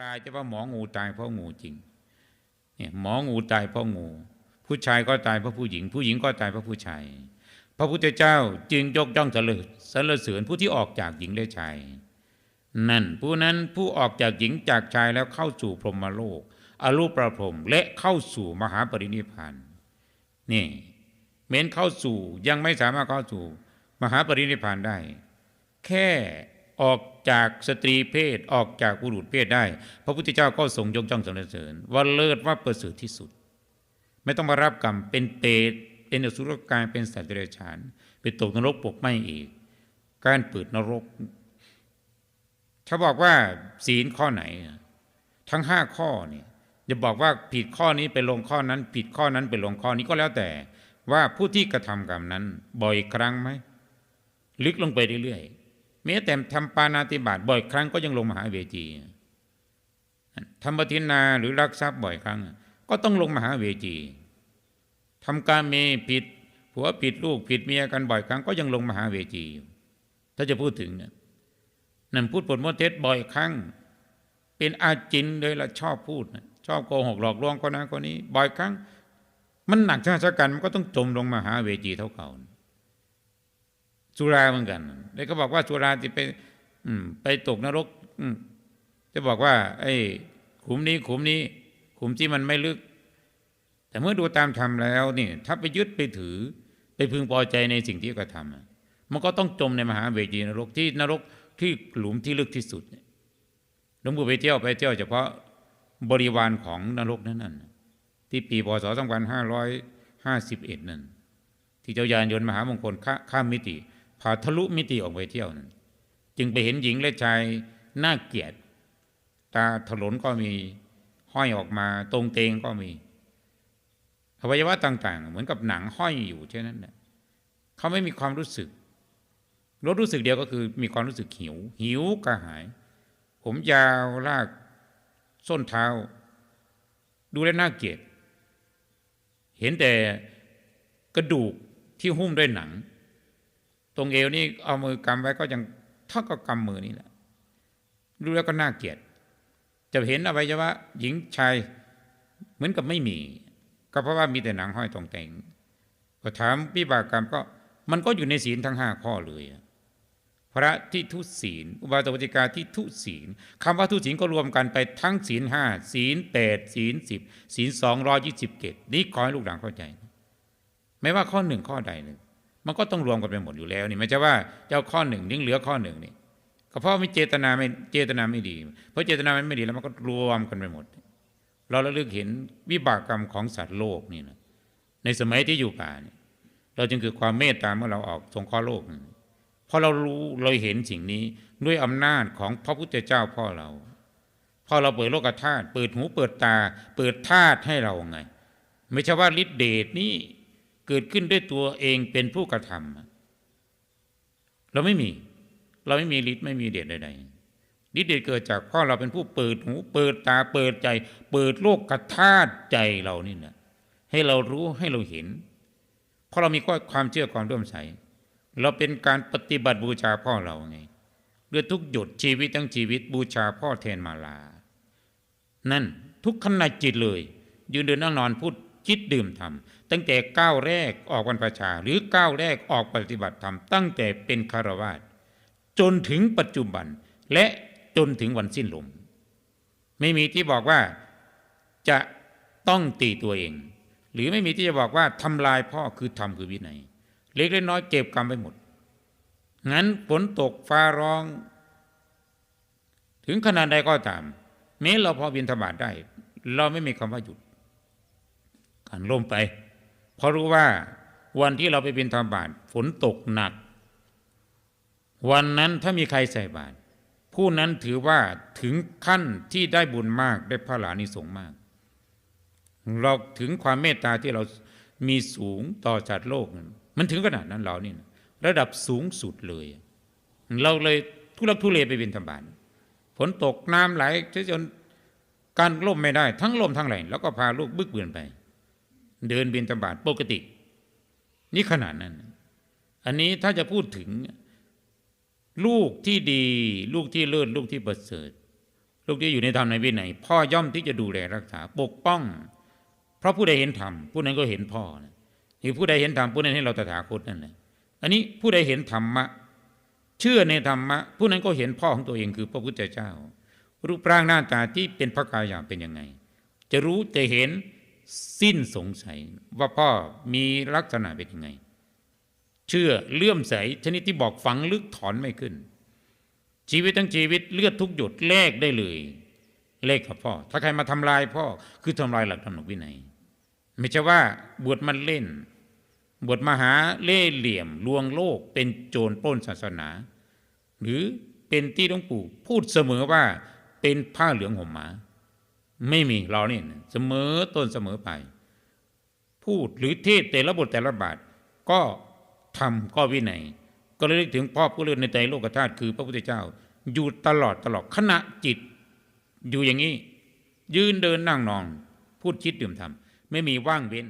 รายจะว่าหมองูตายเพราะงูจริงเนี่ยหมองูตายเพราะงู ผู้ชายก็ตายเพราะผู้หญิง ผู้หญิงก็ตายเพราะผู้ชาย พระพุทธเจ้าจึงยกย่องสรรสรรเสริญผู้ที่ออกจากหญิงและชายนั่นผู้นั้นผู้ออกจากหญิงจากชายแล้วเข้าสู่พรหมโลก อรูปประพรมและเข้าสู่มหาปรินิพานนี่เม้นเข้าสู่ยังไม่สามารถเข้าสู่มหาปรินิพานได้ แค่ ออกจากสตรีเพศออกจากบุรุษเพศได้ พระพุทธเจ้าก็ทรงยกย่องสรรเสริญ ว่าเลิศว่าประเสริฐที่สุด ไม่ต้องมารับกรรมเป็นเปรตเป็นอสุรกายเป็นสัตว์เดรัจฉานเป็นตกนรกปกไหม่อีก การเปิดนรกถ้าบอกว่าศีลข้อไหน ทั้งห้าข้อเนี่ยจะบอกว่าผิดข้อนี้ไปลงข้อนั้น ผิดข้อนั้นไปลงข้อนี้ก็แล้วแต่ ว่าผู้ที่กระทำกรรมนั้น บ่อยครั้งไหมลึกลงไปเรื่อยๆ แม้แต่ทำปานาติบาตบ่อยครั้งก็ยังลงมหาเวจีทำปฏินาหรือรักทรัพย์บ่อยครั้ง ก็ต้องลงมหาเวจีทำการเมผิดผัวผิดลูกผิดเมียกันบ่อยครั้งก็ยังลงมหาเวจีอยู่ถ้าจะพูดถึงเนี่ยนั่นพูดปดมดเท็จบ่อยครั้ง เป็นอาจินเลยละชอบพูดนะชอบโกหกหลอกลวงคนนั้นคนนี้ บ่อยครั้ง มันหนักชาชะกันมันก็ต้องจมลงมหาเวจีเท่าเก่า สุราเหมือนกันแล้วก็บอกว่าสุราที่ไปไปตกนรกจะบอกว่า ไอ้ขุมนี้ขุมนี้ ขุมที่มันไม่ลึก แต่เมื่อดูตามธรรมแล้วนี่ถ้าไปยึดไปถือ ไปพึงพอใจในสิ่งที่กระทำมันก็ต้องจมในมหาเวจีนรกที่นรกที่หลุมที่ลึกที่สุดนี่หลวงปู่ไปเที่ยวไปเที่ยวเฉพาะบริวารของนรกนั่นน่ะที่ปีพศ2551 นั่น ที่เจ้ายานยนต์มหามงคลข้ามมิติ ผ่าทะลุมิติออกไปเที่ยวนั่นจึงไปเห็นหญิงและชายน่าเกลียด ตาถลนก็มีห้อยออกมาตรงเตงก็มีอวัยวะต่างๆ เหมือนกับหนังห้อยอยู่เช่นนั้นแหละเขาไม่มีความรู้สึกรสรู้สึกเดียวก็คือมีความรู้สึกหิว หิวกระหาย ผมยาวลาก ส้นเท้า ดูแลวน่าเกลียด เห็นแต่กระดูกที่หุ้มด้วยหนัง ตรงเอวนี่เอามือกำไว้ก็ยังเท่ากับกำมือนี่แหละดูแล้วก็น่าเกลียด จะเห็นอวัยวะหญิงชายเหมือนกับไม่มี ก็เพราะว่ามีแต่หนังห้อยตรงแต่งก็ถามวิบากกรรมก็มันก็อยู่ในศีลทั้งห้าข้อเลยพระที่ทุศีล อุบาสกติกาที่ทุศีลคำว่าทุศีลก็รวมกันไปทั้งศีลห้าศีลแปดศีลสิบศีลสองร้อยี่สิบเกตนี่ขอให้ลูกหลานเข้าใจ ไม่ว่าข้อหนึ่งข้อใดหนึ่ง มันก็ต้องรวมกันไปหมดอยู่แล้วนี่ไม่ใช่ว่าเจ้าข้อหนึ่งนิ่งเหลือข้อหนึ่งนี่ก็เพราะไม่เจตนาไม่เจตนาไม่ดี เพราะเจตนามันไม่ดีแล้วมันก็รวมกันไปหมด เราระลึกเห็นวิบากกรรมของสัตว์โลกนี่นะในสมัยที่อยู่ป่าเนี่ยเราจึงคือความเมตตาเมื่อเราออกสงเคราะห์โลกเพราะเรารู้เราเห็นสิ่งนี้ด้วยอำนาจของพระพุทธเจ้าพ่อเราพอเราเปิดโลกธาตุเปิดหูเปิดตา เปิดธาตุให้เราไง ไม่ใช่ว่าฤทธิเดชนี้ เกิดขึ้นด้วยตัวเองเป็นผู้กระทำเราไม่มี เราไม่มีฤทธิ์ไม่มีเดชใดๆฤทธิ์เดชเกิดจากพ่อเราเป็นผู้เปิดหู เปิดตาเปิดใจ เปิดโลกธาตุใจเรานี่นะให้เรารู้ให้เราเห็นเพราะเรามีความเชื่อความร่วมใสเราเป็นการปฏิบัติบูชาพ่อเราไงด้วยทุกหยดชีวิตทั้งชีวิตบูชาพ่อแทนมาลา นั่นทุกขณะจิตเลย ยืนเดินนั่งนอนพูด คิดดื่มทำตั้งแต่ก้าวแรกออกวันประชา หรือก้าวแรกออกปฏิบัติธรรมตั้งแต่เป็นคารวาสจนถึงปัจจุบันและจนถึงวันสิ้นลม ไม่มีที่บอกว่าจะต้องตีตัวเอง หรือไม่มีที่จะบอกว่าทำลายพ่อคือธรรมคือวินัย เล็กเล็กน้อยเก็บกรรมไปหมด งั้นฝนตกฟ้าร้อง ถึงขนาดใดก็ตามแม้เราพอบินธบาตได้ เราไม่มีคำว่าหยุด กันล่มไป เพราะรู้ว่าวันที่เราไปบินธบาตฝนตกหนัก วันนั้นถ้ามีใครใส่บาตรผู้นั้นถือว่าถึงขั้นที่ได้บุญมากได้พระหลานิสงมาก เราถึงความเมตตาที่เรามีสูงต่อจัดโลก มันถึงขนาดนั้นเรานี่นะระดับสูงสุดเลย เราเลยทุลักทุเลไปบินธบาตฝนตกน้ำไหลจนการล่มไม่ได้ ทั้งล่มทั้งไหลแล้วก็พาลูกบึกเบือนไป เดินบินธบาตปกติ นี่ขนาดนั้น อันนี้ถ้าจะพูดถึงลูกที่ดี ลูกที่เลิศลูกที่ประเสริฐ ลูกที่อยู่ในธรรมในวินัยพ่อย่อมที่จะดูแลรักษา ปกป้อง เพราะผู้ใดเห็นธรรมผู้นั้นก็เห็นพ่อนะคือผู้ใดเห็นธรรมผู้นั้นให้เราตถาคตนั่นแหละอันนี้ผู้ใดเห็นธรรมะ เชื่อในธรรมะ ผู้นั้นก็เห็นพ่อของตัวเองคือพระพุทธเจ้า รูปร่างหน้าตาที่เป็นพระกายอย่างเป็นยังไง จะรู้จะเห็น สิ้นสงสัยว่าพ่อมีลักษณะเป็นยังไง เชื่อเลื่อมใสชนิดที่บอกฝังลึกถอนไม่ขึ้น ชีวิตทั้งชีวิตเลือดทุกหยดแลกได้เลยแลกกับพ่อ ถ้าใครมาทำลายพ่อคือทำลายหลักธรรมวินัย ไม่ใช่ว่าบวชมันเล่น บวชมหาเล่เหลี่ยมลวงโลก เป็นโจรปล้นศาสนา หรือเป็นที่หลวงปู่พูดเสมอว่าเป็นผ้าเหลืองห่มหมา ไม่มีเราเนี่ยเสมอต้นเสมอไป พูดหรือเทศแต่ละบทแต่ละบาทก็ทำก็วินัยก็เลยถึงพ่อผู้เลื่อนในใจโลกธาตุคือพระพุทธเจ้า อยู่ตลอดตลอดขณะจิต อยู่อย่างนี้ ยืนเดินนั่งนอน พูดคิดดื่มทำไม่มีว่างเว้น